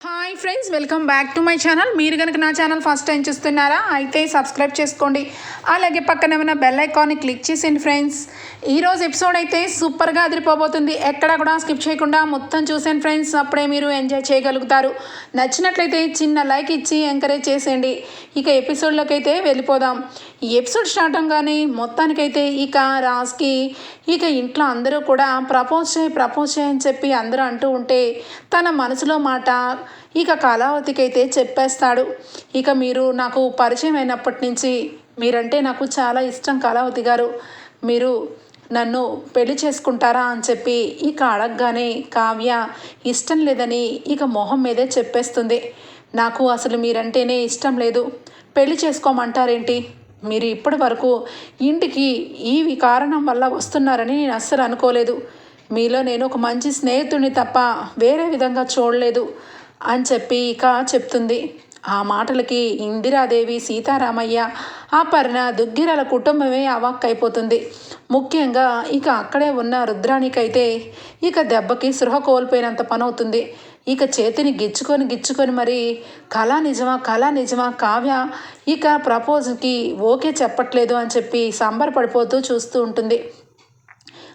Hi. Hi friends welcome back to my channel మీరు కనుక నా ఛానల్ ఫస్ట్ టైం చూస్తున్నారా అయితే సబ్స్క్రైబ్ చేసుకోండి. అలాగే పక్కన ఏమైనా బెల్ ఐకాన్ని క్లిక్ చేసేయండి ఫ్రెండ్స్ ఈరోజు ఎపిసోడ్ అయితే సూపర్గా అదిరిపోబోతుంది. ఎక్కడ కూడా స్కిప్ చేయకుండా మొత్తం చూసాను ఫ్రెండ్స్ అప్పుడే మీరు ఎంజాయ్ చేయగలుగుతారు. నచ్చినట్లయితే చిన్న లైక్ ఇచ్చి ఎంకరేజ్ చేసేయండి. ఇక ఎపిసోడ్లోకి అయితే వెళ్ళిపోదాం. ఈ ఎపిసోడ్ స్టార్ట్ అవగానే మొత్తానికైతే ఇక రాజ్కి ఇక ఇంట్లో అందరూ కూడా ప్రపోజ్ చేయి ప్రపోజ్ చేయని చెప్పి అందరూ అంటూ ఉంటే తన మనసులో మాట ఇక కళావతికి అయితే చెప్పేస్తాడు. ఇక మీరు నాకు పరిచయం అయినప్పటి నుంచి మీరంటే నాకు చాలా ఇష్టం కళావతి గారు. మీరు నన్ను పెళ్ళి చేసుకుంటారా అని చెప్పి ఇక అడగగానే కావ్య ఇష్టం లేదని ఇక మొహం మీదే చెప్పేస్తుంది. నాకు అసలు మీరంటేనే ఇష్టం లేదు. పెళ్ళి చేసుకోమంటారేంటి? మీరు ఇప్పటి వరకు ఇంటికి ఈ కారణం వల్ల వస్తున్నారని నేను అస్సలు అనుకోలేదు. మీలో నేను ఒక మంచి స్నేహితుడిని తప్ప వేరే విధంగా చూడలేదు. అని చెప్పి ఇక చెప్తుంది. ఆ మాటలకి ఇందిరాదేవి సీతారామయ్య అపర్ణ దుగ్గిరాల కుటుంబమే అవాక్కైపోతుంది. ముఖ్యంగా ఇక అక్కడే ఉన్న రుద్రానికైతే ఇక దెబ్బకి సృహ కోల్పోయినంత పని అవుతుంది ఇక చేతిని గిచ్చుకొని గిచ్చుకొని మరి కళా నిజమా కళ నిజమా కావ్య ఇక ప్రపోజ్కి ఓకే చెప్పట్లేదు అని చెప్పి సంబరపడిపోతూ చూస్తూ ఉంటుంది.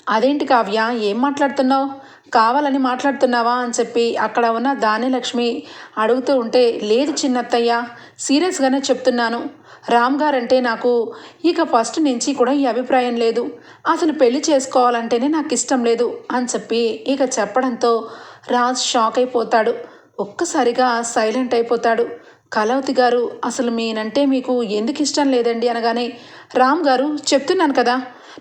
అదేంటి కావ్య ఏం మాట్లాడుతున్నావు? కావాలని మాట్లాడుతున్నావా అని చెప్పి అక్కడ ఉన్న దానిలక్ష్మి అడుగుతూ ఉంటే లేదు చిన్నత్తయ్య సీరియస్గానే చెప్తున్నాను. రామ్ గారంటే నాకు ఇక ఫస్ట్ నుంచి కూడా ఈ అభిప్రాయం లేదు. అసలు పెళ్ళి చేసుకోవాలంటేనే నాకు ఇష్టం లేదు అని చెప్పి ఇక చెప్పడంతో రాజ్ షాక్ అయిపోతాడు. ఒక్కసారిగా సైలెంట్ అయిపోతాడు. కలవతి గారు అసలు మీనంటే మీకు ఎందుకు ఇష్టం లేదండి అనగానే రామ్ గారు చెప్తున్నాను కదా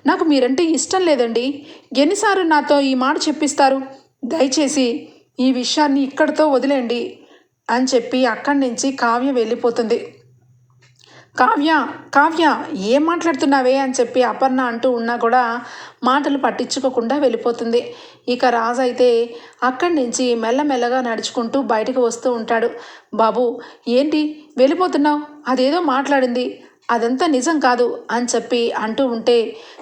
నాకు మీరంటే ఇష్టం లేదండి. ఎన్నిసార్లు నాతో ఈ మాట చెప్పిస్తారు? దయచేసి ఈ విషయాన్ని ఇక్కడితో వదిలేండి అని చెప్పి అక్కడి నుంచి కావ్య వెళ్ళిపోతుంది. కావ్య కావ్య ఏం మాట్లాడుతున్నావే అని చెప్పి అపర్ణ అంటూ ఉన్నా కూడా మాటలు పట్టించుకోకుండా వెళ్ళిపోతుంది. ఇక రాజు అయితే అక్కడి నుంచి మెల్లమెల్లగా నడుచుకుంటూ బయటకు వస్తూ ఉంటాడు. బాబు ఏంటి? వెళ్ళిపోతున్నావు? అదేదో మాట్లాడింది. అదంతా నిజం కాదు అని చెప్పి అంటూ ఉంటే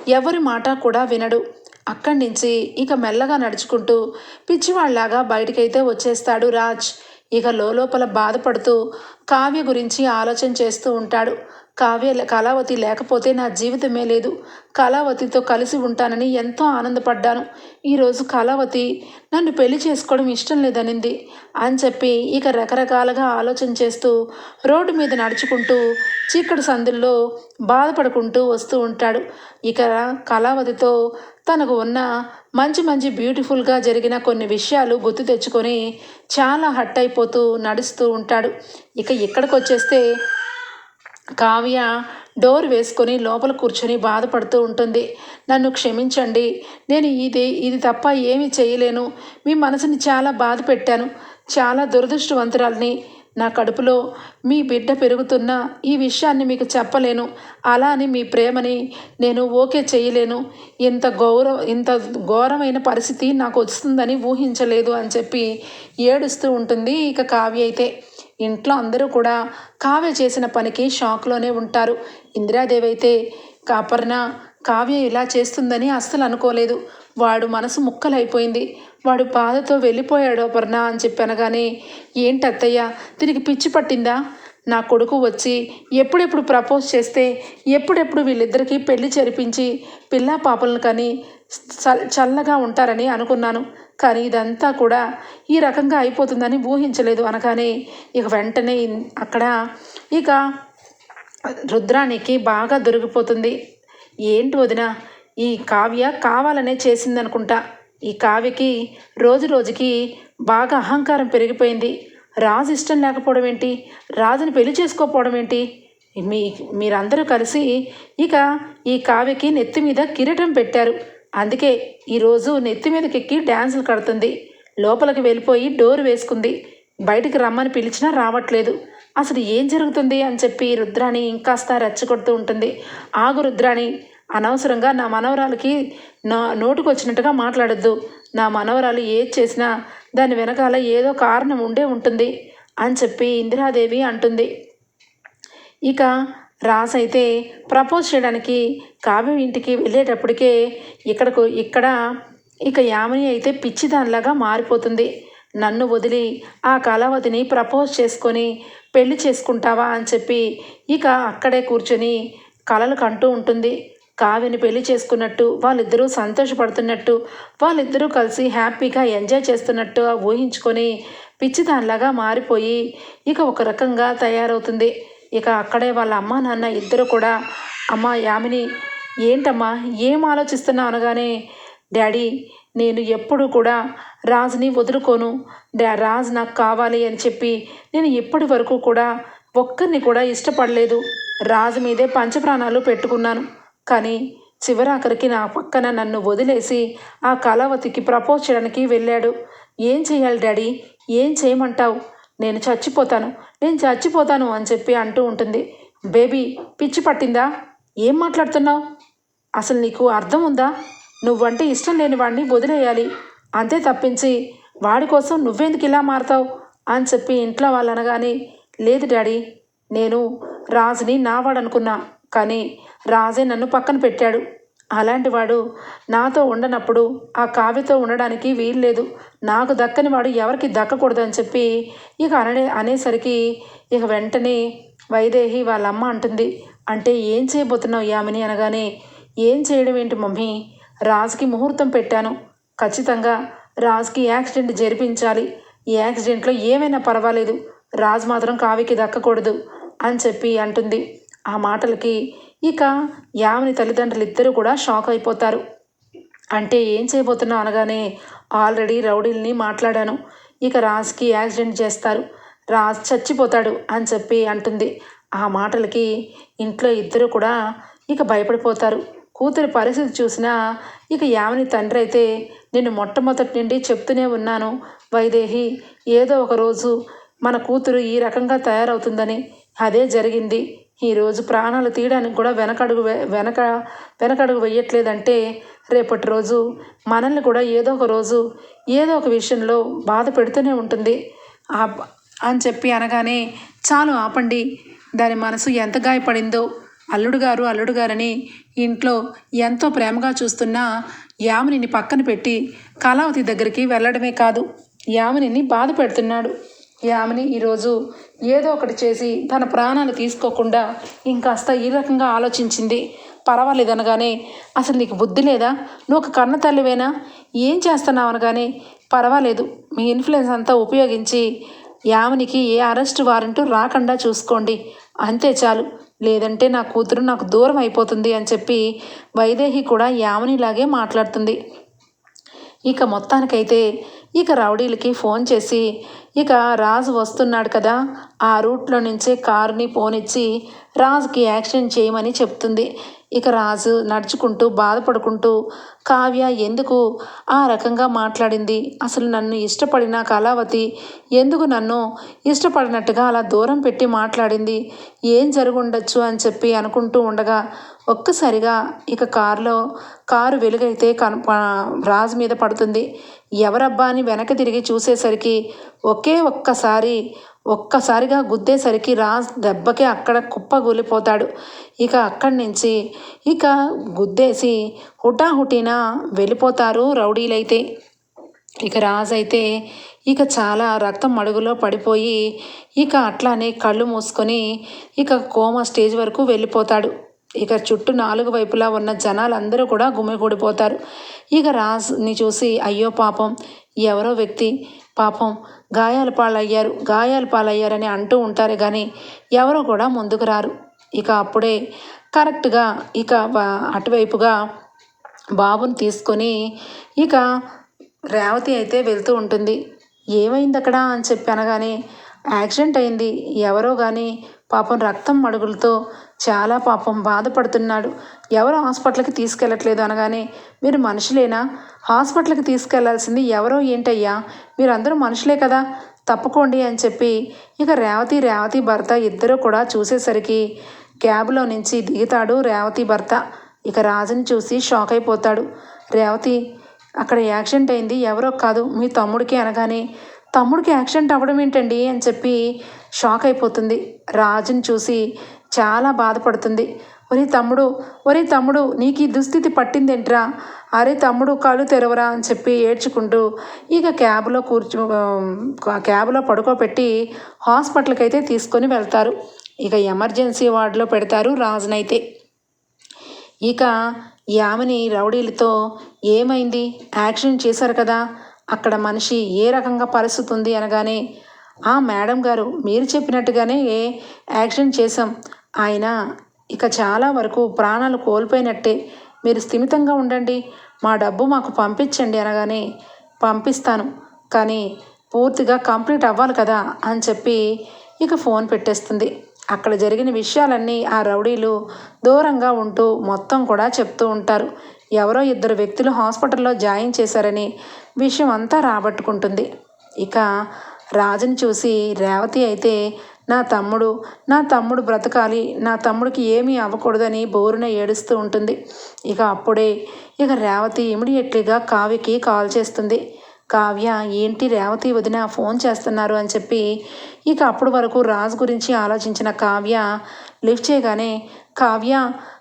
ఎవరి మాట కూడా వినడు. అక్కడి నుంచి ఇక మెల్లగా నడుచుకుంటూ పిచ్చివాళ్ళాగా బయటికైతే వచ్చేస్తాడు రాజ్. ఇక లోపల బాధపడుతూ కావ్య గురించి ఆలోచన చేస్తూ ఉంటాడు. కావ్య కళావతి లేకపోతే నా జీవితమే లేదు. కళావతితో కలిసి ఉంటానని ఎంతో ఆనందపడ్డాను. ఈరోజు కళావతి నన్ను పెళ్ళి చేసుకోవడం ఇష్టం లేదనింది అని చెప్పి ఇక రకరకాలుగా ఆలోచన చేస్తూ రోడ్డు మీద నడుచుకుంటూ చీకటి సందుల్లో బాధపడుకుంటూ వస్తూ ఉంటాడు. ఇక కళావతితో తనకు ఉన్న మంచి మంచి బ్యూటిఫుల్గా జరిగిన కొన్ని విషయాలు గుర్తు తెచ్చుకొని చాలా హట్ అయిపోతూ నడుస్తూ ఉంటాడు. ఇక ఇక్కడికి వచ్చేస్తే కావ్య డోర్ వేసుకొని లోపల కూర్చొని బాధపడుతూ ఉంటుంది. నన్ను క్షమించండి. నేను ఇది ఇది తప్ప ఏమీ చేయలేను. మీ మనసుని చాలా బాధ పెట్టాను. చాలా దురదృష్టవంతురాలని. నా కడుపులో మీ బిడ్డ పెరుగుతున్న ఈ విషయాన్ని మీకు చెప్పలేను. అలా అని మీ ప్రేమని నేను ఓకే చేయలేను. ఇంత గౌరవ ఇంత ఘోరమైన పరిస్థితి నాకు వస్తుందని ఊహించలేదు అని చెప్పి ఏడుస్తూ ఉంటుంది ఇక కావ్య అయితే. ఇంట్లో అందరూ కూడా కావ్య చేసిన పనికి షాక్లోనే ఉంటారు. ఇందిరాదేవి అయితే కాపర్ణ కావ్య ఇలా చేస్తుందని అస్సలు అనుకోలేదు. వాడు మనసు ముక్కలైపోయింది. వాడు బాధతో వెళ్ళిపోయాడు అపర్ణ అని చెప్పి అనగానే ఏంటి అత్తయ్య దీనికి పిచ్చి పట్టిందా? నా కొడుకు వచ్చి ఎప్పుడెప్పుడు ప్రపోజ్ చేస్తే ఎప్పుడెప్పుడు వీళ్ళిద్దరికీ పెళ్ళి జరిపించి పిల్లా పాపలను కానీ చల్లగా ఉంటారని అనుకున్నాను. కానీ ఇదంతా కూడా ఈ రకంగా అయిపోతుందని ఊహించలేదు అనగానే ఇక వెంటనే అక్కడ ఇక రుద్రానికి బాగా దొరికిపోతుంది. ఏంటి వదిన ఈ కావ్య కావాలనే చేసిందనుకుంటా. ఈ కావ్యకి రోజు రోజుకి బాగా అహంకారం పెరిగిపోయింది. రాజు ఇష్టం లేకపోవడం ఏంటి? రాజుని పెళ్ళి చేసుకోకపోవడం ఏంటి? మీ మీరందరూ కలిసి ఇక ఈ కావ్యకి నెత్తి మీద కిరీటం పెట్టారు. అందుకే ఈరోజు నెత్తి మీదకెక్కి డ్యాన్సులు కడుతుంది. లోపలికి వెళ్ళిపోయి డోర్ వేసుకుంది. బయటికి రమ్మని పిలిచినా రావట్లేదు. అసలు ఏం జరుగుతుంది అని చెప్పి రుద్రాణి ఇంకాస్త రెచ్చగొడుతూ ఉంటుంది. ఆగు రుద్రాణి అనవసరంగా నా మనవరాలకి నా నోటుకు వచ్చినట్టుగా మాట్లాడద్దు. నా మనవరాలు ఏది చేసినా దాని వెనకాల ఏదో కారణం ఉండే ఉంటుంది అని చెప్పి ఇందిరాదేవి అంటుంది. ఇక రాస్ అయితే ప్రపోజ్ చేయడానికి కావ్యం ఇంటికి వెళ్ళేటప్పటికే ఇక్కడకు ఇక్కడ ఇక యామిని అయితే పిచ్చిదానిలాగా మారిపోతుంది. నన్ను వదిలి ఆ కళావతిని ప్రపోజ్ చేసుకొని పెళ్ళి చేసుకుంటావా అని చెప్పి ఇక అక్కడే కూర్చొని కలలు కంటూ ఉంటుంది. కావ్యని పెళ్ళి చేసుకున్నట్టు వాళ్ళిద్దరూ సంతోషపడుతున్నట్టు వాళ్ళిద్దరూ కలిసి హ్యాపీగా ఎంజాయ్ చేస్తున్నట్టు ఊహించుకొని పిచ్చిదానిలాగా మారిపోయి ఇక ఒక రకంగా తయారవుతుంది. ఇక అక్కడే వాళ్ళ అమ్మ నాన్న ఇద్దరు కూడా అమ్మ యామిని ఏంటమ్మా? ఏం ఆలోచిస్తున్నావు అనగానే డాడీ నేను ఎప్పుడు కూడా రాజుని వదులుకోను. డా రాజు నాకు కావాలి అని చెప్పి నేను ఇప్పటి వరకు కూడా ఒక్కరిని కూడా ఇష్టపడలేదు. రాజు మీదే పంచప్రాణాలు పెట్టుకున్నాను. కానీ చివరాఖరికి నా పక్కన నన్ను వదిలేసి ఆ కళావతికి ప్రపోజ్ చేయడానికి వెళ్ళాడు. ఏం చేయాలి డాడీ? ఏం చేయమంటావు? నేను చచ్చిపోతాను. నేను చచ్చిపోతాను అని చెప్పి అంటూ ఉంటుంది. బేబీ పిచ్చి పట్టిందా? ఏం మాట్లాడుతున్నావు? అసలు నీకు అర్థం ఉందా? నువ్వంటే ఇష్టం లేని వాడిని వదిలేయాలి. అంతే తప్పించి వాడి కోసం నువ్వెందుకు ఇలా మారతావు? అని చెప్పి ఇంట్లో వాళ్ళు అనగానే లేదు డాడీ నేను రాజుని నావాడనుకున్నా. కానీ రాజే నన్ను పక్కన పెట్టాడు. అలాంటి వాడు నాతో ఉండనప్పుడు ఆ కావ్యతో ఉండడానికి వీల్లేదు. నాకు దక్కని వాడు ఎవరికి దక్కకూడదని చెప్పి ఇక అనే అనేసరికి ఇక వెంటనే వైదేహి వాళ్ళ అమ్మ అంటుంది. అంటే ఏం చేయబోతున్నావు యామిని అనగానే ఏం చేయడం ఏంటి మమ్మీ? రాజుకి ముహూర్తం పెట్టాను. ఖచ్చితంగా రాజుకి యాక్సిడెంట్ జరిపించాలి. ఈ యాక్సిడెంట్లో ఏమైనా పర్వాలేదు. రాజు మాత్రం కావికి దక్కకూడదు అని చెప్పి అంటుంది. ఆ మాటలకి ఇక యామిని తల్లిదండ్రులు ఇద్దరు కూడా షాక్ అయిపోతారు. అంటే ఏం చేయబోతున్నావు అనగానే ఆల్రెడీ రౌడీల్ని మాట్లాడాను. ఇక రాజ్కి యాక్సిడెంట్ చేస్తారు. రాజ్ చచ్చిపోతాడు అని చెప్పి అంటుంది. ఆ మాటలకి ఇంట్లో ఇద్దరు కూడా ఇక భయపడిపోతారు. కూతురి పరిస్థితి చూసినా ఇక యామిని తండ్రి అయితే నేను మొట్టమొదటి నుండి చెప్తూనే ఉన్నాను వైదేహి. ఏదో ఒక రోజు మన కూతురు ఈ రకంగా తయారవుతుందని. అదే జరిగింది. ఈరోజు ప్రాణాలు తీయడానికి కూడా వెనకడుగు వే- వెనక వెనకడుగు వేయట్లేదంటే రేపటి రోజు మనల్ని కూడా ఏదో ఒక రోజు ఏదో ఒక విషయంలో బాధ పెడుతూనే ఉంటుంది. అని చెప్పి అనగానే చాలు ఆపండి. దాని మనసు ఎంత గాయపడిందో. అల్లుడు గారు అల్లుడు గారని ఇంట్లో ఎంతో ప్రేమగా చూస్తున్న యామినిని పక్కన పెట్టి కళావతి దగ్గరికి వెళ్ళడమే కాదు. యామినిని బాధ పెడుతున్నాడు. యామిని ఈరోజు ఏదో ఒకటి చేసి తన ప్రాణాలు తీసుకోకుండా ఇంకాస్త ఈ రకంగా ఆలోచించింది. పర్వాలేదు అనగానే అసలు నీకు బుద్ధి లేదా? నువ్వు ఒక కన్న తల్లివేనా? ఏం చేస్తున్నావు? అనగానే పర్వాలేదు మీ ఇన్ఫ్లుయెన్స్ అంతా ఉపయోగించి యావనికి ఏ అరెస్ట్ వారెంట్ రాకుండా చూసుకోండి. అంతే చాలు. లేదంటే నా కూతురు నాకు దూరం అయిపోతుంది అని చెప్పి వైదేహి కూడా యామినిలాగే మాట్లాడుతుంది. ఇక మొత్తానికైతే ఇక రౌడీలకి ఫోన్ చేసి ఇక రాజు వస్తున్నాడు కదా ఆ రూట్లో నుంచే కారుని పోనిచ్చి రాజుకి యాక్సిడెంట్ చేయమని చెప్తుంది. ఇక రాజు నడుచుకుంటూ బాధపడుకుంటూ కావ్య ఎందుకు ఆ రకంగా మాట్లాడింది? అసలు నన్ను ఇష్టపడిన కళావతి ఎందుకు నన్ను ఇష్టపడినట్టుగా అలా దూరం పెట్టి మాట్లాడింది? ఏం జరుగుండొచ్చు అని చెప్పి అనుకుంటూ ఉండగా ఒక్కసారిగా ఇక కారులో కారు వెలుగైతే కను రాజు మీద పడుతుంది. ఎవరబ్బా అని వెనక తిరిగి చూసేసరికి ఒకే ఒక్కసారి ఒక్కసారిగా గుద్దేసరికి రాజ్ దెబ్బకి అక్కడ కుప్పగూలిపోతాడు. ఇక అక్కడి నుంచి ఇక గుద్దేసి హుటాహుటిన వెళ్ళిపోతారు రౌడీలైతే. ఇక రాజు అయితే ఇక చాలా రక్తం మడుగులో పడిపోయి ఇక అట్లానే కళ్ళు మూసుకొని ఇక కోమా స్టేజ్ వరకు వెళ్ళిపోతాడు. ఇక చుట్టూ నాలుగు వైపులా ఉన్న జనాలందరూ కూడా గుమిగూడిపోతారు. ఇక రాజుని చూసి అయ్యో పాపం ఎవరో వ్యక్తి పాపం గాయాల పాలయ్యారు గాయాల పాలయ్యారని అంటూ ఉంటారు కానీ ఎవరో కూడా ముందుకు రారు. ఇక అప్పుడే కరెక్ట్గా ఇక అటువైపుగా బాబుని తీసుకొని ఇక రేవతి అయితే వెళ్తూ ఉంటుంది. ఏమైంది అక్కడ అని చెప్పి అనగానే యాక్సిడెంట్ అయింది. ఎవరో కానీ పాపం రక్తం మడుగులతో చాలా పాపం బాధపడుతున్నాడు. ఎవరు హాస్పిటల్కి తీసుకెళ్ళట్లేదు అనగానే మీరు మనుషులేనా? హాస్పిటల్కి తీసుకెళ్ళాల్సింది ఎవరో ఏంటయ్యా? మీరందరూ మనుషులే కదా? తప్పుకోండి అని చెప్పి ఇక రేవతి రేవతి భర్త ఇద్దరూ కూడా చూసేసరికి క్యాబ్లో నుంచి దిగుతాడు రేవతి భర్త. ఇక రాజుని చూసి షాక్ అయిపోతాడు. రేవతి అక్కడ యాక్సిడెంట్ అయింది ఎవరో కాదు మీ తమ్ముడికి అనగానే తమ్ముడికి యాక్సిడెంట్ అవ్వడం ఏంటండి అని చెప్పి షాక్ అయిపోతుంది. రాజుని చూసి చాలా బాధపడుతుంది. ఒరే తమ్ముడు ఒరే తమ్ముడు నీకు ఈ దుస్థితి పట్టిందేంట్రా? అరే తమ్ముడు కళ్ళు తెరవరా అని చెప్పి ఏడ్చుకుంటూ ఇక క్యాబ్లో కూర్చో క్యాబ్లో పడుకోబెట్టి హాస్పిటల్కి అయితే తీసుకొని వెళ్తారు. ఇక ఎమర్జెన్సీ వార్డులో పెడతారు రాజునైతే. ఇక యామిని రౌడీలతో ఏమైంది? యాక్సిడెంట్ చేశారు కదా. అక్కడ మనిషి ఏ రకంగా పరిస్థితి ఉంది అనగానే ఆ మేడం గారు మీరు చెప్పినట్టుగానే యాక్సిడెంట్ చేశాం. ఆయన ఇక చాలా వరకు ప్రాణాలు కోల్పోయినట్టే. మీరు స్థిమితంగా ఉండండి. మా డబ్బు మాకు పంపించండి అనగానే పంపిస్తాను. కానీ పూర్తిగా కంప్లీట్ అవ్వాలి కదా అని చెప్పి ఇక ఫోన్ పెట్టేస్తుంది. అక్కడ జరిగిన విషయాలన్నీ ఆ రౌడీలు దూరంగా ఉంటూ మొత్తం కూడా చెప్తూ ఉంటారు. ఎవరో ఇద్దరు వ్యక్తులు హాస్పిటల్లో జాయిన్ చేశారని విషయం అంతా రాబట్టుకుంటుంది. ఇక రాజుని చూసి రేవతి అయితే నా తమ్ముడు నా తమ్ముడు బ్రతకాలి నా తమ్ముడికి ఏమీ అవ్వకూడదని బోరున ఏడుస్తూ ఉంటుంది. ఇక అప్పుడే ఇక రేవతి ఇమిడియట్లీగా కావ్యకి కాల్ చేస్తుంది. కావ్య ఏంటి రేవతి వదిన ఫోన్ చేస్తున్నారు? అని చెప్పి ఇక అప్పుడు వరకు రాజు గురించి ఆలోచించిన కావ్య లిఫ్ట్ చేయగానే కావ్య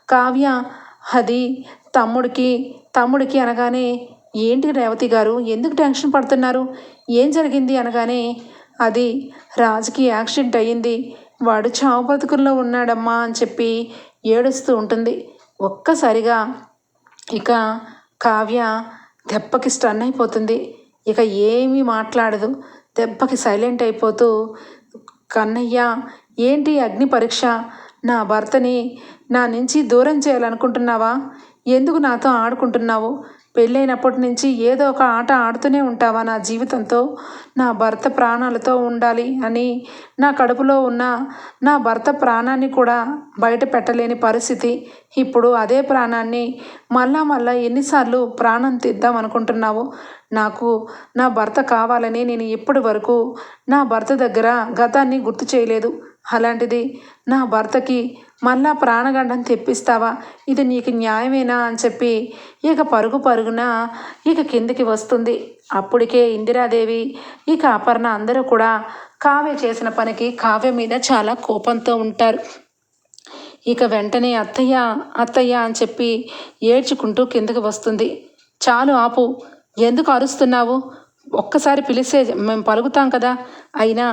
కావ్య అది తమ్ముడికి తమ్ముడికి అనగానే ఏంటి రేవతి గారు ఎందుకు టెన్షన్ పడుతున్నారు? ఏం జరిగింది? అనగానే అది రాజుకి యాక్సిడెంట్ అయ్యింది. వాడు చావు బతుకుల్లో ఉన్నాడమ్మా అని చెప్పి ఏడుస్తూ ఉంటుంది. ఒక్కసారిగా ఇక కావ్య దెబ్బకి స్టన్ అయిపోతుంది. ఇక ఏమీ మాట్లాడదు. దెబ్బకి సైలెంట్ అయిపోతూ కన్నయ్య ఏంటి అగ్ని పరీక్ష? నా భర్తని నా నుంచి దూరం చేయాలనుకుంటున్నావా? ఎందుకు నాతో ఆడుకుంటున్నావు? పెళ్ళైనప్పటి నుంచి ఏదో ఒక ఆట ఆడుతూనే ఉంటావా నా జీవితంతో? నా భర్త ప్రాణాలతో ఉండాలి అని నా కడుపులో ఉన్న నా భర్త ప్రాణాన్ని కూడా బయట పెట్టలేని పరిస్థితి. ఇప్పుడు అదే ప్రాణాన్ని మళ్ళా మళ్ళా ఎన్నిసార్లు ప్రాణం తీద్దాం అనుకుంటున్నావు? నాకు నా భర్త కావాలని నేను ఇప్పటి వరకు నా భర్త దగ్గర గతాన్ని గుర్తు చేయలేదు. అలాంటిది నా భర్తకి మళ్ళా ప్రాణగండం తెప్పిస్తావా? ఇది నీకు న్యాయమేనా అని చెప్పి ఇక పరుగు పరుగున ఇక కిందికి వస్తుంది. అప్పటికే ఇందిరాదేవి ఇక అపర్ణ అందరూ కూడా కావ్య చేసిన పనికి కావ్య మీద చాలా కోపంతో ఉంటారు. ఇక వెంటనే అత్తయ్య అత్తయ్య అని చెప్పి ఏడ్చుకుంటూ కిందకి వస్తుంది. చాలు ఆపు ఎందుకు అరుస్తున్నావు? ఒక్కసారి పిలిస్తే మేము పలుకుతాం కదా. అయినా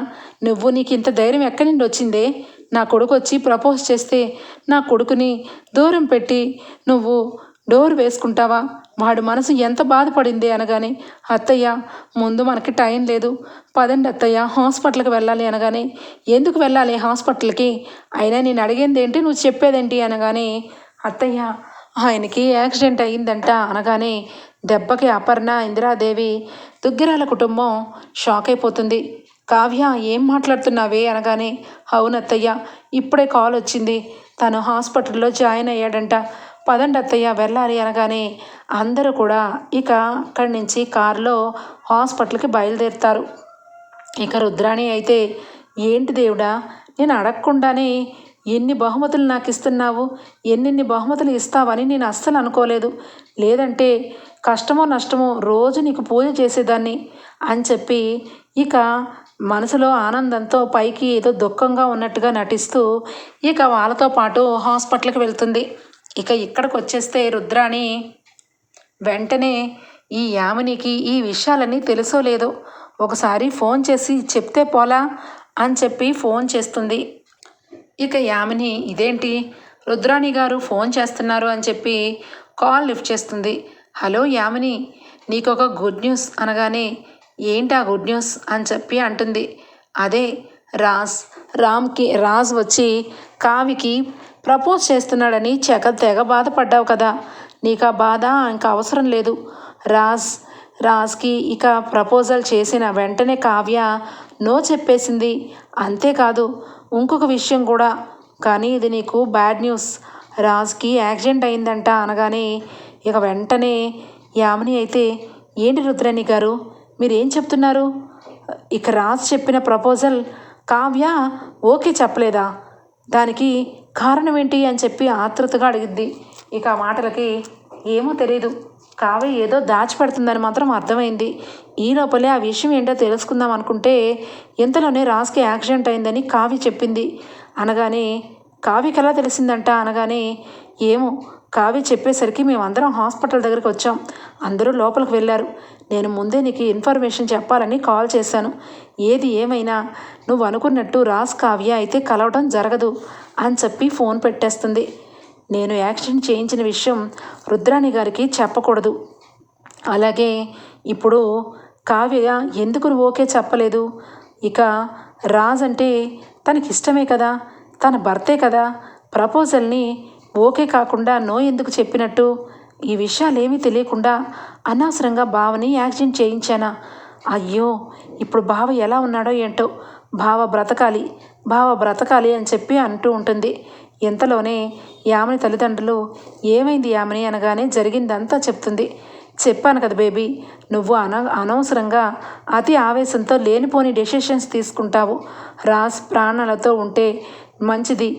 నువ్వు నీకు ఇంత ధైర్యం ఎక్కడి నుండి వచ్చిందే నా కొడుకు వచ్చి ప్రపోజ్ చేస్తే నా కొడుకుని దూరం పెట్టి నువ్వు డోర్ వేసుకుంటావా? వాడు మనసు ఎంత బాధపడింది అనగానే అత్తయ్య ముందు మనకి టైం లేదు. పదండి అత్తయ్య హాస్పిటల్కి వెళ్ళాలి అనగానే ఎందుకు వెళ్ళాలి హాస్పిటల్కి? అయినా నేను అడిగింది ఏంటి? నువ్వు చెప్పేదేంటి అనగానే అత్తయ్య ఆయనకి యాక్సిడెంట్ అయ్యిందంట. అనగానే దెబ్బకి అపర్ణ ఇందిరాదేవి దుగ్గిరాల కుటుంబం షాక్ అయిపోతుంది. కావ్య ఏం మాట్లాడుతున్నావే? అనగానే అవునత్తయ్య ఇప్పుడే కాల్ వచ్చింది. తను హాస్పిటల్లో జాయిన్ అయ్యాడంట. పదండి అత్తయ్య వెళ్ళాలి. అనగానే అందరూ కూడా ఇక అక్కడి నుంచి కారులో హాస్పిటల్కి బయలుదేరుతారు. ఇక రుద్రాణి అయితే ఏంటి దేవుడా నేను అడగకుండానే ఎన్ని బహుమతులు నాకు ఇస్తున్నావు? ఎన్నెన్ని బహుమతులు ఇస్తావని నేను అస్సలు అనుకోలేదు. లేదంటే కష్టమో నష్టమో రోజు నీకు పూజ చేసేదాన్ని అని చెప్పి ఇక మనసులో ఆనందంతో పైకి ఏదో దుఃఖంగా ఉన్నట్టుగా నటిస్తూ ఇక వాళ్ళతో పాటు హాస్పిటల్కి వెళ్తుంది. ఇక ఇక్కడికి వచ్చేస్తే రుద్రాణి వెంటనే ఈ యామినికి ఈ విషయాలన్నీ తెలుసో లేదో ఒకసారి ఫోన్ చేసి చెప్తే పోలా అని చెప్పి ఫోన్ చేస్తుంది. ఇక యామిని ఇదేంటి? రుద్రాణి గారు ఫోన్ చేస్తున్నారు అని చెప్పి కాల్ లిఫ్ట్ చేస్తుంది. హలో యామిని నీకు ఒక గుడ్ న్యూస్ అనగానే ఏంటి ఆ గుడ్ న్యూస్ అని చెప్పి అంటుంది. అదే రాజ్ రామ్కి రాజ్ వచ్చి కావికి ప్రపోజ్ చేస్తున్నాడని చెక తెగ బాధపడ్డావు కదా. నీకు ఆ బాధ? ఇంకా అవసరం లేదు. రాజ్ రాజ్కి ఇక ప్రపోజల్ చేసిన వెంటనే కావ్య నో చెప్పేసింది. అంతేకాదు ఇంకొక విషయం కూడా. కానీ ఇది నీకు బ్యాడ్ న్యూస్. రాజ్కి యాక్సిడెంట్ అయిందంట అనగానే ఇక వెంటనే యామిని అయితే ఏంటి రుద్రాణి గారు? మీరేం చెప్తున్నారు? ఇక రాజ్ చెప్పిన ప్రపోజల్ కావ్య ఓకే చెప్పలేదా? దానికి కారణం ఏంటి అని చెప్పి ఆతృతగా అడిగిద్ది. ఇక ఆ మాటలకి ఏమో తెలియదు కావ్య ఏదో దాచిపెడుతుందని మాత్రం అర్థమైంది. ఈ లోపలే ఆ విషయం ఏంటో తెలుసుకుందాం అనుకుంటే ఇంతలోనే రాజ్కి యాక్సిడెంట్ అయిందని కావ్య చెప్పింది. అనగానే కావ్యకి ఎలా తెలిసిందంట? అనగానే ఏమో కావ్య చెప్పేసరికి మేమందరం హాస్పిటల్ దగ్గరికి వచ్చాం. అందరూ లోపలికి వెళ్ళారు. నేను ముందే నీకు ఇన్ఫర్మేషన్ చెప్పాలని కాల్ చేశాను. ఏది ఏమైనా నువ్వు అనుకున్నట్టు రాస్ కావ్య అయితే కలవటం జరగదు అని చెప్పి ఫోన్ పెట్టేస్తుంది. నేను యాక్సిడెంట్ చేయించిన విషయం రుద్రాణి గారికి చెప్పకూడదు. అలాగే ఇప్పుడు కావ్య ఎందుకు నువ్వు ఓకే చెప్పలేదు? ఇక రాజ్ అంటే తనకి ఇష్టమే కదా? తన భర్తే కదా? ప్రపోజల్ని ఓకే కాకుండా నో ఎందుకు చెప్పినట్టు? ఈ విషయాలేమీ తెలియకుండా అనవసరంగా బావని యాక్సిడెంట్ చేయించానా? అయ్యో ఇప్పుడు బావ ఎలా ఉన్నాడో ఏంటో? బావ బ్రతకాలి బావ బ్రతకాలి అని చెప్పి అంటూ ఉంటుంది. ఇంతలోనే యామని తల్లిదండ్రులు ఏమైంది యామని? అనగానే జరిగిందంతా చెప్తుంది. చెప్పాను కదా బేబీ నువ్వు అన అనవసరంగా అతి ఆవేశంతో లేనిపోని డెసిషన్స్ తీసుకుంటావు. రాస్ ప్రాణాలతో ఉంటే మంచిది.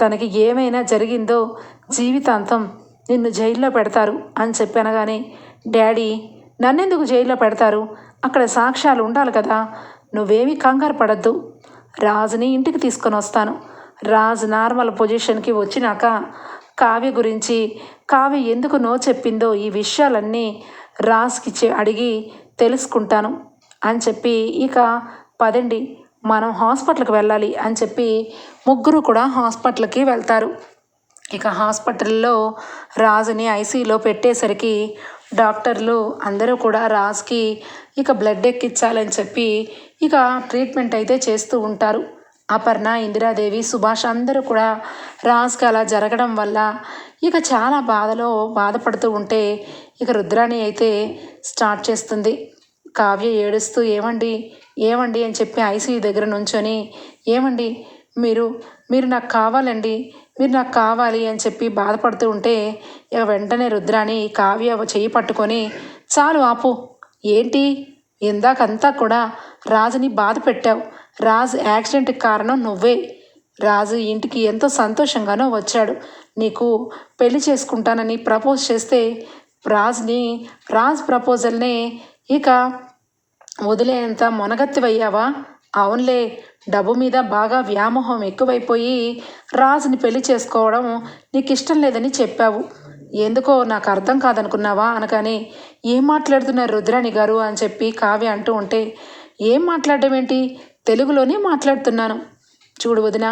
తనకి ఏమైనా జరిగిందో జీవితాంతం నిన్ను జైల్లో పెడతారు అని చెప్పనగానే డాడీ నన్నెందుకు జైల్లో పెడతారు? అక్కడ సాక్ష్యాలు ఉండాలి కదా. నువ్వేమీ కంగారు పడద్దు. రాజుని ఇంటికి తీసుకొని వస్తాను. రాజు నార్మల్ పొజిషన్కి వచ్చినాక కావ్య గురించి కావ్య ఎందుకు నో చెప్పిందో ఈ విషయాలన్నీ రాజ్కి చె అడిగి తెలుసుకుంటాను అని చెప్పి ఇక పదండి మనం హాస్పిటల్కి వెళ్ళాలి అని చెప్పి ముగ్గురు కూడా హాస్పిటల్కి వెళ్తారు. ఇక హాస్పిటల్లో రాజుని ఐసీలో పెట్టేసరికి డాక్టర్లు అందరూ కూడా రాజ్కి ఇక బ్లడ్ ఎక్కించాలని చెప్పి ఇక ట్రీట్మెంట్ అయితే చేస్తూ ఉంటారు. అపర్ణ ఇందిరాదేవి సుభాష్ అందరూ కూడా రాజ్కి అలా జరగడం వల్ల ఇక చాలా బాధలో బాధపడుతూ ఉంటే ఇక రుద్రాణి అయితే స్టార్ట్ చేస్తుంది. కావ్య ఏడుస్తూ ఏమండి ఏమండి అని చెప్పి ఐసీయూ దగ్గర నుంచొని ఏమండి మీరు మీరు నాకు కావాలండి. మీరు నాకు కావాలి అని చెప్పి బాధపడుతూ ఉంటే ఇక వెంటనే రుద్రాని కావ్య చేయి పట్టుకొని చాలు ఆపు. ఏంటి? ఇందాకంతా కూడా రాజుని బాధ పెట్టావు. రాజు యాక్సిడెంట్కి కారణం నువ్వే. రాజు ఇంటికి ఎంతో సంతోషంగానో వచ్చాడు. నీకు పెళ్ళి చేసుకుంటానని ప్రపోజ్ చేస్తే రాజుని రాజ్ ప్రపోజల్నే ఇక వదిలేంత మొనగత్తివయ్యావా అవునులే. డబ్బు మీద బాగా వ్యామోహం ఎక్కువైపోయి రాజుని పెళ్ళి చేసుకోవడం నీకు ఇష్టం లేదని చెప్పావు. ఎందుకో నాకు అర్థం కాదనుకున్నావా అనగానే ఏం మాట్లాడుతున్నారు రుద్రాణి గారు? అని చెప్పి కావ్య అంటూ ఉంటే ఏం మాట్లాడడం ఏంటి? తెలుగులోనే మాట్లాడుతున్నాను. చూడు వదినా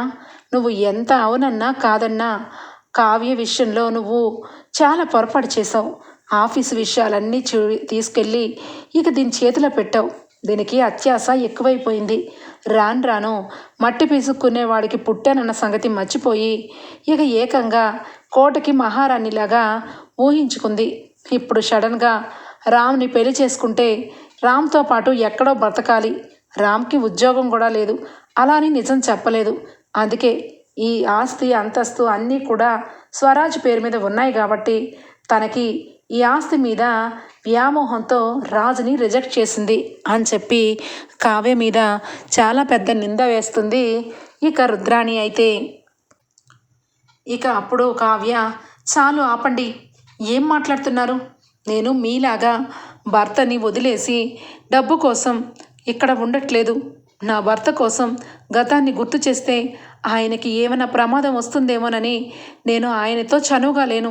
నువ్వు ఎంత అవునన్నా కాదన్నా కావ్య విషయంలో నువ్వు చాలా పొరపాటు చేసావు ఆఫీసు విషయాలన్నీ చూ తీసుకెళ్ళి ఇక దీని చేతిలో పెట్టావు. దీనికి అత్యాస ఎక్కువైపోయింది. రాను రాను మట్టి పీసుక్కునేవాడికి పుట్టానన్న సంగతి మర్చిపోయి ఇక ఏకంగా కోటకి మహారాణిలాగా ఊహించుకుంది. ఇప్పుడు సడన్గా రామ్ని పెళ్ళి చేసుకుంటే రామ్తో పాటు ఎక్కడో బ్రతకాలి. రామ్కి ఉద్యోగం కూడా లేదు. అలా అని నిజం చెప్పలేదు. అందుకే ఈ ఆస్తి అంతస్తు అన్నీ కూడా స్వరాజ్ పేరు మీద ఉన్నాయి కాబట్టి తనకి ఈ ఆస్తి మీద వ్యామోహంతో రాజుని రిజెక్ట్ చేసింది అని చెప్పి కావ్య మీద చాలా పెద్ద నింద వేస్తుంది ఇక రుద్రాణి అయితే. ఇక అప్పుడు కావ్య చాలు ఆపండి. ఏం మాట్లాడుతున్నారు? నేను మీలాగా భర్తని వదిలేసి డబ్బు కోసం ఇక్కడ ఉండట్లేదు. నా భర్త కోసం గతాన్ని గుర్తు చేస్తే ఆయనకి ఏమైనా ప్రమాదం వస్తుందేమోనని నేను ఆయనతో చనువుగా లేను.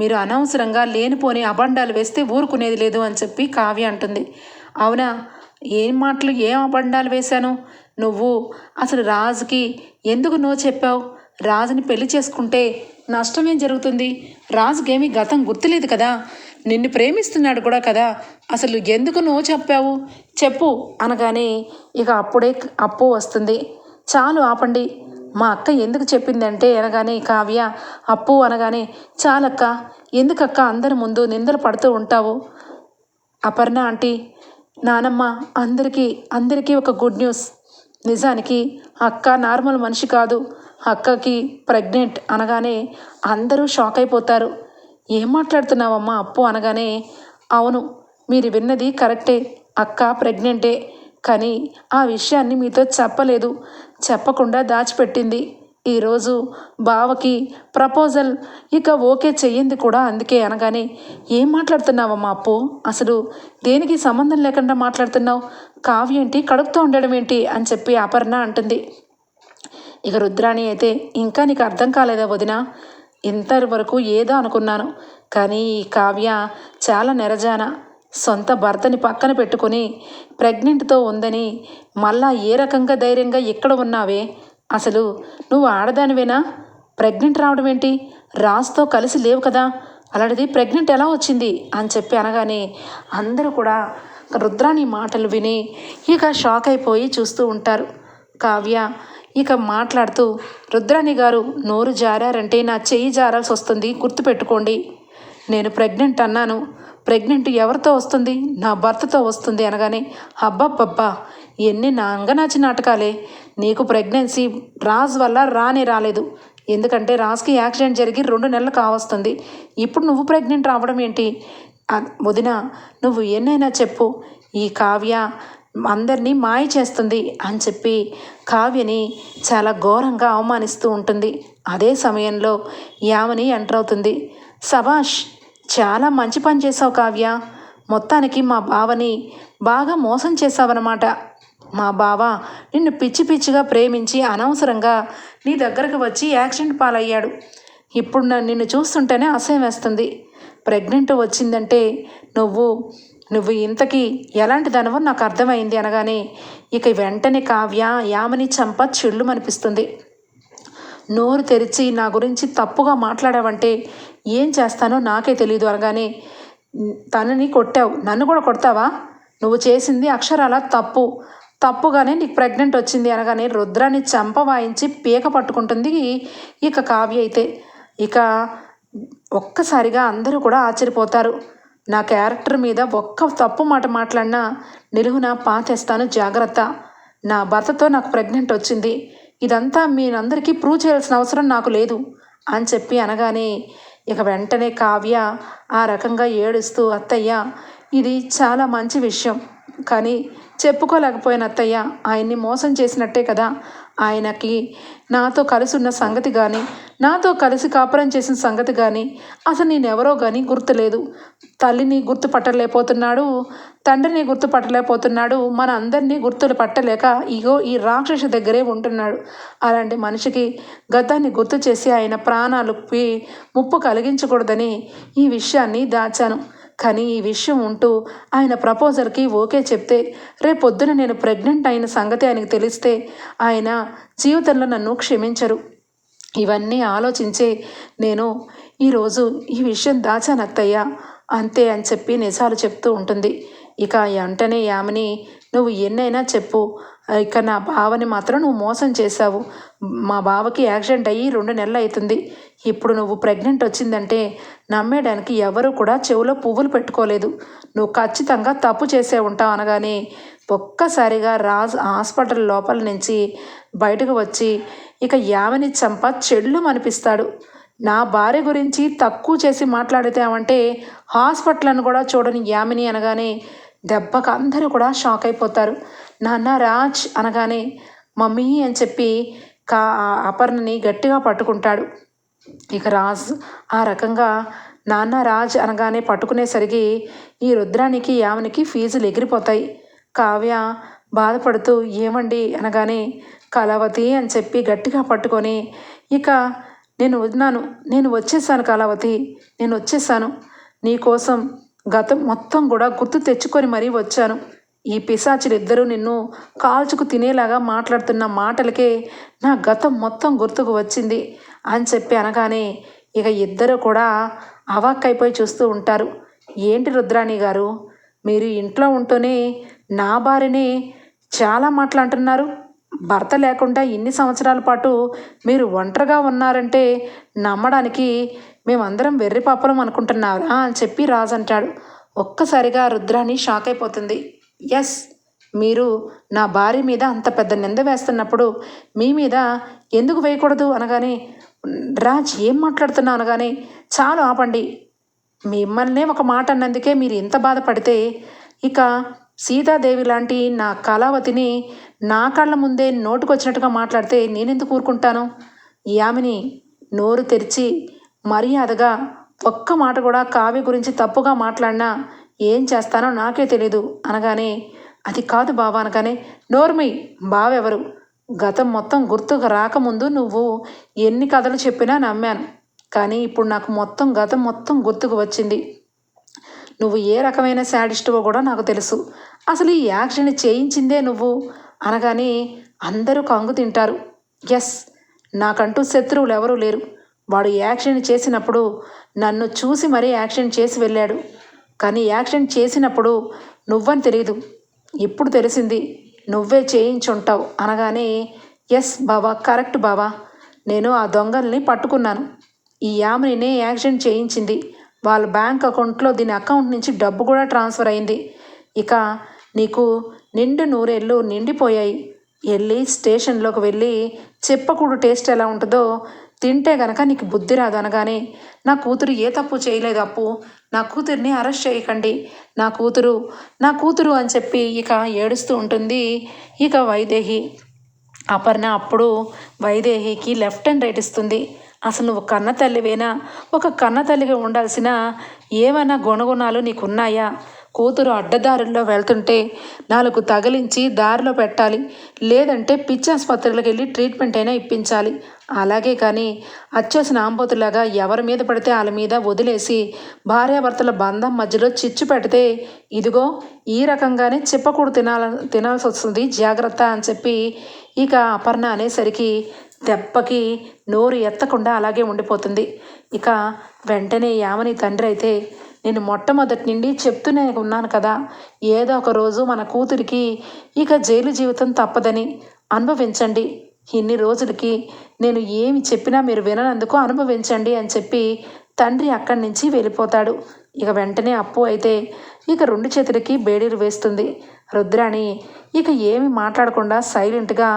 మీరు అనవసరంగా లేనిపోని అబండాలు వేస్తే ఊరుకునేది లేదు అని చెప్పి కావ్య అంటుంది. అవునా? ఏం మాటలు ఏం అబండాలు వేశాను? నువ్వు అసలు రాజుకి ఎందుకు నో చెప్పావు? రాజుని పెళ్ళి చేసుకుంటే నష్టమేం జరుగుతుంది? రాజుకేమీ గతం గుర్తులేదు కదా? నిన్ను ప్రేమిస్తున్నాడు కూడా కదా? అసలు ఎందుకు నువ్వు చెప్పావు? చెప్పు అనగానే ఇక అప్పుడే అప్పు వస్తుంది. చాలు ఆపండి. మా అక్క ఎందుకు చెప్పిందంటే అనగానే కావ్య అప్పు అనగానే చాలక్క ఎందుకక్క అందరి ముందు నిందలు పడుతూ ఉంటావు? అపర్ణ ఆంటీ నానమ్మ అందరికీ అందరికీ ఒక గుడ్ న్యూస్ నిజానికి అక్క నార్మల్ మనిషి కాదు. అక్కకి ప్రెగ్నెంట్ అనగానే అందరూ షాక్ అయిపోతారు. ఏం మాట్లాడుతున్నావమ్మా అప్పు అనగానే అవును మీరు విన్నది కరెక్టే అక్క ప్రెగ్నెంటే కానీ ఆ విషయాన్ని మీతో చెప్పలేదు. చెప్పకుండా దాచిపెట్టింది. ఈరోజు బావకి ప్రపోజల్ ఇక ఓకే చెయ్యింది కూడా అందుకే అనగానే ఏం మాట్లాడుతున్నావమ్మా అప్పు? అసలు దేనికి సంబంధం లేకుండా మాట్లాడుతున్నావు? కావ్యేంటి కడుపుతో ఉండడం ఏంటి? అని చెప్పి అపర్ణ అంటుంది. ఇక రుద్రాణి అయితే ఇంకా నీకు అర్థం కాలేదా వదిన? ఇంతవరకు ఏదో అనుకున్నాను. కానీ ఈ కావ్య చాలా నిరజాన. సొంత భర్తని పక్కన పెట్టుకొని ప్రెగ్నెంట్తో ఉందని మళ్ళా ఏ రకంగా ధైర్యంగా ఇక్కడ ఉన్నావే? అసలు నువ్వు ఆడదానివేనా? ప్రెగ్నెంట్ రావడం ఏంటి? రాజుతో కలిసి లేవు కదా. అలాంటిది ప్రెగ్నెంట్ ఎలా వచ్చింది? అని చెప్పి అనగానే అందరూ కూడా రుద్రాణి మాటలు విని ఇక షాక్ అయిపోయి చూస్తూ ఉంటారు. కావ్య ఇక మాట్లాడుతూ రుద్రాణి గారు నోరు జారారంటే నా చెయ్యి జారాల్సి వస్తుంది గుర్తుపెట్టుకోండి. నేను ప్రెగ్నెంట్ అన్నాను. ప్రెగ్నెంట్ ఎవరితో వస్తుంది? నా భర్తతో వస్తుంది అనగానే అబ్బబ్బబ్బా ఎన్ని నా అంగనాచి నాటకాలే. నీకు ప్రెగ్నెన్సీ రాజ్ వల్ల రానే రాలేదు. ఎందుకంటే రాజ్కి యాక్సిడెంట్ జరిగి రెండు నెలలు కావస్తుంది. ఇప్పుడు నువ్వు ప్రెగ్నెంట్ రావడం ఏంటి? వదిన నువ్వు ఎన్నైనా చెప్పు. ఈ కావ్య అందరినీ మాయ చేస్తుంది అని చెప్పి కావ్యని చాలా ఘోరంగా అవమానిస్తూ ఉంటుంది. అదే సమయంలో యామని ఎంటర్ అవుతుంది. సభాష్ చాలా మంచి పని చేసావు కావ్య. మొత్తానికి మా బావని బాగా మోసం చేసావన్నమాట మా బావ నిన్ను పిచ్చి పిచ్చిగా ప్రేమించి అనవసరంగా నీ దగ్గరకు వచ్చి యాక్సిడెంట్ పాలయ్యాడు. ఇప్పుడు నన్ను నిన్ను చూస్తుంటేనే అసహ్యం వేస్తుంది. ప్రెగ్నెంట్ వచ్చిందంటే నువ్వు నువ్వు ఇంతకీ ఎలాంటి దానివో నాకు అర్థమైంది అనగానే ఇక వెంటనే కావ్య యామని చంప చెల్లుమనిపిస్తుంది. నోరు తెరిచి నా గురించి తప్పుగా మాట్లాడావంటే ఏం చేస్తానో నాకే తెలియదు అనగానే తనని కొట్టావు. నన్ను కూడా కొడతావా? నువ్వు చేసింది అక్షరాల తప్పు. తప్పుగానే నీకు ప్రెగ్నెంట్ వచ్చింది అనగానే రుద్రాన్ని చంప వాయించి పీక పట్టుకుంటుంది ఇక కావ్య అయితే. ఇక ఒక్కసారిగా అందరూ కూడా ఆశ్చర్యపోతారు. నా క్యారెక్టర్ మీద ఒక్క తప్పు మాట మాట్లాడినా నిలువున పాతేస్తాను జాగ్రత్త. నా భర్తతో నాకు ప్రెగ్నెంట్ వచ్చింది. ఇదంతా మీరందరికీ ప్రూవ్ చేయాల్సిన అవసరం నాకు లేదు అని చెప్పి అనగానే ఇక వెంటనే కావ్య ఆ రకంగా ఏడుస్తూ అత్తయ్య ఇది చాలా మంచి విషయం. కానీ చెప్పుకోలేకపోయిన అత్తయ్య ఆయన్ని మోసం చేసినట్టే కదా. ఆయనకి నాతో కలిసి ఉన్న సంగతి కానీ నాతో కలిసి కాపురం చేసిన సంగతి కానీ అసలు నేనెవరో కానీ గుర్తులేదు. తల్లిని గుర్తుపట్టలేకపోతున్నాడు తండ్రిని గుర్తుపట్టలేకపోతున్నాడు మన అందరినీ గుర్తులు పట్టలేక ఇగో ఈ రాక్షస దగ్గరే ఉంటున్నాడు. అలాంటి మనిషికి గతాన్ని గుర్తు చేసి ఆయన ప్రాణాలకి ముప్పు కలిగించకూడదని ఈ విషయాన్ని దాచాను. కానీ ఈ విషయం ఉంటూ ఆయన ప్రపోజల్కి ఓకే చెప్తే రేపొద్దున నేను ప్రెగ్నెంట్ అయిన సంగతి ఆయనకు తెలిస్తే ఆయన జీవితంలో నన్ను క్షమించరు. ఇవన్నీ ఆలోచించే నేను ఈరోజు ఈ విషయం దాచానత్తయ్య అంతే అని చెప్పి నిజాలు చెప్తూ ఉంటుంది. ఇక వెంటనే యామిని నువ్వు ఎన్నైనా చెప్పు. ఇక నా బావని మాత్రం నువ్వు మోసం చేశావు. మా బావకి యాక్సిడెంట్ అయ్యి రెండు నెలలు అవుతుంది ఇప్పుడు నువ్వు ప్రెగ్నెంట్ వచ్చిందంటే నమ్మేయడానికి ఎవరు కూడా చెవిలో పువ్వులు పెట్టుకోలేదు. నువ్వు ఖచ్చితంగా తప్పు చేసే ఉంటావు అనగానే ఒక్కసారిగా రాజ్ హాస్పిటల్ లోపల నుంచి బయటకు వచ్చి ఇక యావని చంప చెల్లు అనిపిస్తాడు నా భార్య గురించి తక్కువ చేసి మాట్లాడితేమంటే హాస్పిటల్ని కూడా చూడని యామిని అనగానే దెబ్బకు అందరూ కూడా షాక్ అయిపోతారు. నాన్న రాజ్ అనగానే మమ్మీ అని చెప్పి కా అపర్ణని గట్టిగా పట్టుకుంటాడు. ఇక రాజ్ ఆ రకంగా నాన్న రాజ్ అనగానే పట్టుకునేసరికి ఈ రుద్రానికి యావనికి ఫీజులు ఎగిరిపోతాయి. కావ్య బాధపడుతూ ఏమండి? అనగానే కళావతి అని చెప్పి గట్టిగా పట్టుకొని ఇక నేను ఉన్నాను నేను వచ్చేసాను కళావతి నేను వచ్చేసాను. నీకోసం గతం మొత్తం కూడా గుర్తు తెచ్చుకొని మరీ వచ్చాను. ఈ పిశాచులిద్దరూ నిన్ను కాల్చుకు తినేలాగా మాట్లాడుతున్న మాటలకే నా గతం మొత్తం గుర్తుకు వచ్చింది అని చెప్పి అనగానే ఇక ఇద్దరు కూడా అవాక్కైపోయి చూస్తూ ఉంటారు. ఏంటి రుద్రాణి గారు? మీరు ఇంట్లో ఉంటూనే నా భార్యని చాలా మాట్లాడుతున్నారు. భర్త లేకుండా ఇన్ని సంవత్సరాల పాటు మీరు ఒంటరిగా ఉన్నారంటే నమ్మడానికి మేమందరం వెర్రి పాపలం అనుకుంటున్నారా అని చెప్పి రాజు అంటాడు. ఒక్కసారిగా రుద్రాణి షాక్ అయిపోతుంది. ఎస్ మీరు నా భార్య మీద అంత పెద్ద నింద వేస్తున్నప్పుడు మీ మీద ఎందుకు వేయకూడదు అనగానే రాజ్ ఏం మాట్లాడుతున్నా అనగానే చాలు ఆపండి. మిమ్మల్నే ఒక మాట అన్నందుకే మీరు ఇంత బాధపడితే ఇక సీతాదేవి లాంటి నా కళావతిని నా కళ్ళ ముందే నోటుకొచ్చినట్టుగా మాట్లాడితే నేనెందుకు ఊరుకుంటాను? యామిని నోరు తెరిచి మర్యాదగా ఒక్క మాట కూడా కావ్య గురించి తప్పుగా మాట్లాడినా ఏం చేస్తానో నాకే తెలీదు అనగానే అది కాదు బావ అనగానే నోర్మి బావెవరు? గతం మొత్తం గుర్తుకు రాకముందు నువ్వు ఎన్ని కథలు చెప్పినా నమ్మాను. కానీ ఇప్పుడు నాకు మొత్తం గతం మొత్తం గుర్తుకు వచ్చింది. నువ్వు ఏ రకమైన శాడిస్టువో కూడా నాకు తెలుసు. అసలు ఈ యాక్షన్ చేయించిందే నువ్వు అనగానే అందరూ కంగు తింటారు. ఎస్ నాకంటూ శత్రువులు ఎవరూ లేరు. వాడు యాక్షన్ చేసినప్పుడు నన్ను చూసి మరీ యాక్షన్ చేసి వెళ్ళాడు. కానీ యాక్షన్ చేసినప్పుడు నువ్వని తెలియదు ఇప్పుడు తెలిసింది నువ్వే చేయించుంటావు అనగానే ఎస్ బావా కరెక్ట్ బావా. నేను ఆ దొంగల్ని పట్టుకున్నాను. ఈ యామినినే యాక్షన్ చేయించింది. వాళ్ళ బ్యాంక్ అకౌంట్లో దీని అకౌంట్ నుంచి డబ్బు కూడా ట్రాన్స్ఫర్ అయింది. ఇక నీకు నిండు నూరేళ్ళు నిండిపోయాయి. వెళ్ళి స్టేషన్లోకి వెళ్ళి చెప్పకూడు టేస్ట్ ఎలా ఉంటుందో తింటే గనక నీకు బుద్ధి రాదు అనగానే నా కూతురు ఏ తప్పు చేయలేదు అప్పు. నా కూతుర్ని అరెస్ట్ చేయకండి. నా కూతురు నా కూతురు అని చెప్పి ఇక ఏడుస్తూ ఉంటుంది. ఇక వైదేహి అపర్ణ అప్పుడు వైదేహికి లెఫ్ట్ అండ్ రైట్ ఇస్తుంది. అసలు నువ్వు కన్న తల్లివేనా? ఒక కన్న తల్లిగా ఉండాల్సిన ఏమైనా గుణగుణాలు నీకున్నాయా? కూతురు అడ్డదారుల్లో వెళ్తుంటే నాలుగు తగిలించి దారిలో పెట్టాలి. లేదంటే పిచ్చి ఆసుపత్రులకు వెళ్ళి ట్రీట్మెంట్ అయినా ఇప్పించాలి. అలాగే కానీ అచ్చేసిన ఆంబోతులాగా ఎవరి మీద పడితే వాళ్ళ మీద వదిలేసి భార్యాభర్తల బంధం మధ్యలో చిచ్చు పెడితే ఇదిగో ఈ రకంగానే చిప్పకూడు తినాల తినాల్సి వస్తుంది జాగ్రత్త అని చెప్పి ఇక అపర్ణ అనేసరికి దెబ్బకి నోరు ఎత్తకుండా అలాగే ఉండిపోతుంది. ఇక వెంటనే యామని తండ్రి అయితే నేను మొట్టమొదటి నుండి చెప్తూనే ఉన్నాను కదా ఏదో ఒక రోజు మన కూతురికి ఇక జైలు జీవితం తప్పదని అనుభవించండి. ఇన్ని రోజులకి నేను ఏమి చెప్పినా మీరు విననందుకు అనుభవించండి అని చెప్పి తండ్రి అక్కడి నుంచి వెళ్ళిపోతాడు. ఇక వెంటనే అప్పు అయితే ఇక రెండు చేతులకి బేడీలు వేస్తుంది. రుద్రాణి ఇక ఏమి మాట్లాడకుండా సైలెంట్గా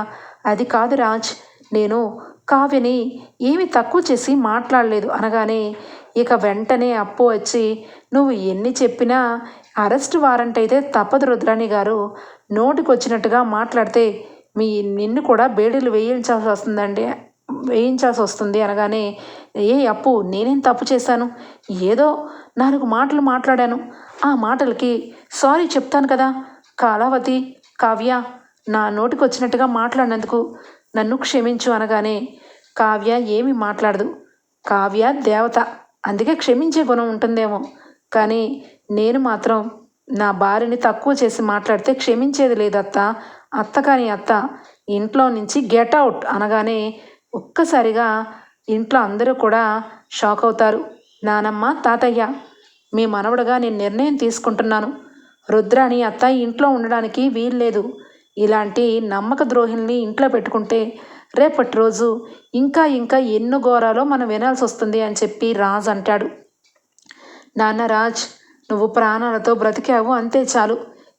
అది కాదు రాజ్ నేను కావ్యని ఏమి తక్కువ చేసి మాట్లాడలేదు అనగానే ఇక వెంటనే అప్పు వచ్చి నువ్వు ఎన్ని చెప్పినా అరెస్ట్ వారెంట్ అయితే తప్పదు రుద్రాణి గారు. నోటికొచ్చినట్టుగా మాట్లాడితే మీ నిన్ను కూడా బేడీలు వేయించాల్సి వస్తుందండి. వేయించాల్సి వస్తుంది అనగానే ఏ అప్పు నేనేం తప్పు చేశాను? ఏదో నాలుగు మాటలు మాట్లాడాను. ఆ మాటలకి సారీ చెప్తాను కదా. కాలావతి కావ్య నా నోటికి వచ్చినట్టుగా మాట్లాడినందుకు నన్ను క్షమించు అనగానే కావ్య ఏమి మాట్లాడదు. కావ్య దేవత. అందుకే క్షమించే గుణం ఉంటుందేమో. కానీ నేను మాత్రం నా భార్యని తక్కువ చేసి మాట్లాడితే క్షమించేది లేదత్తా. అత్త కాని కానీ అత్త ఇంట్లో నుంచి గెట్ అవుట్ అనగానే ఒక్కసారిగా ఇంట్లో అందరూ కూడా షాక్ అవుతారు. నానమ్మ తాతయ్య మీ మనవడుగా నేను నిర్ణయం తీసుకుంటున్నాను. రుద్రాని అత్త ఇంట్లో ఉండడానికి వీల్లేదు. ఇలాంటి నమ్మక ద్రోహిల్ని ఇంట్లో పెట్టుకుంటే రేపటి రోజు ఇంకా ఇంకా ఎన్నో ఘోరాలో మనం వినాల్సి వస్తుంది అని చెప్పి రాజ్ అంటాడు. నాన్న రాజ్ నువ్వు ప్రాణాలతో బ్రతికావు అంతే చాలు.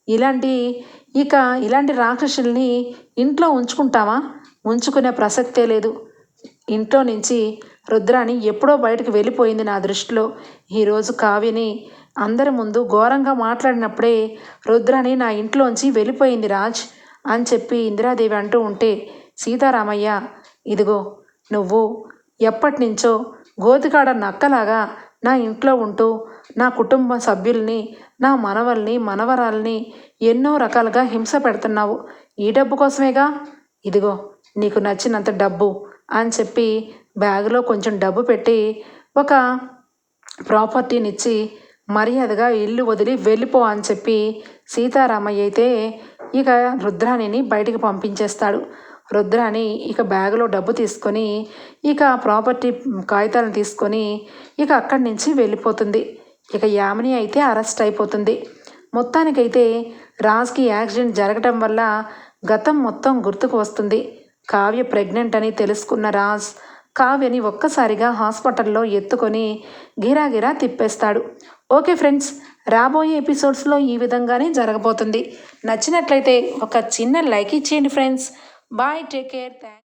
ఇలాంటి ఇక ఇలాంటి రాక్షసుల్ని ఇంట్లో ఉంచుకుంటామా? ఉంచుకునే ప్రసక్తే లేదు. ఇంట్లో నుంచి రుద్రాని ఎప్పుడో బయటకు వెళ్ళిపోయింది నా దృష్టిలో. ఈరోజు కావ్యని అందరి ముందు ఘోరంగా మాట్లాడినప్పుడే రుద్రాని నా ఇంట్లోంచి వెళ్ళిపోయింది రాజ్ అని చెప్పి ఇందిరాదేవి అంటూ ఉంటే సీతారామయ్య ఇదిగో నువ్వు ఎప్పటినుంచో గోతికాడ నక్కలాగా నా ఇంట్లో ఉంటూ నా కుటుంబ సభ్యుల్ని నా మనవల్ని మనవరాల్ని ఎన్నో రకాలుగా హింస పెడుతున్నావు. ఈ డబ్బు కోసమేగా? ఇదిగో నీకు నచ్చినంత డబ్బు అని చెప్పి బ్యాగులో కొంచెం డబ్బు పెట్టి ఒక ప్రాపర్టీనిచ్చి మర్యాదగా ఇల్లు వదిలి వెళ్ళిపో అని చెప్పి సీతారామయ్య అయితే ఇక రుద్రాణిని బయటికి పంపించేస్తాడు. రుద్రాణి ఇక బ్యాగులో డబ్బు తీసుకొని ఇక ప్రాపర్టీ కాగితాలను తీసుకొని ఇక అక్కడి నుంచి వెళ్ళిపోతుంది. ఇక యామిని అయితే అరెస్ట్ అయిపోతుంది. మొత్తానికైతే రాజ్కి యాక్సిడెంట్ జరగటం వల్ల గతం మొత్తం గుర్తుకు వస్తుంది. కావ్య ప్రెగ్నెంట్ అని తెలుసుకున్న రాజ్ కావ్యని ఒక్కసారిగా హాస్పిటల్లో ఎత్తుకొని గిరాగిరా తిప్పేస్తాడు. ఓకే ఫ్రెండ్స్ రాబోయే ఎపిసోడ్స్లో ఈ విధంగానే జరగబోతుంది. నచ్చినట్లయితే ఒక చిన్న లైక్ ఇచ్చేయండి friends. Bye. Take care. Thanks.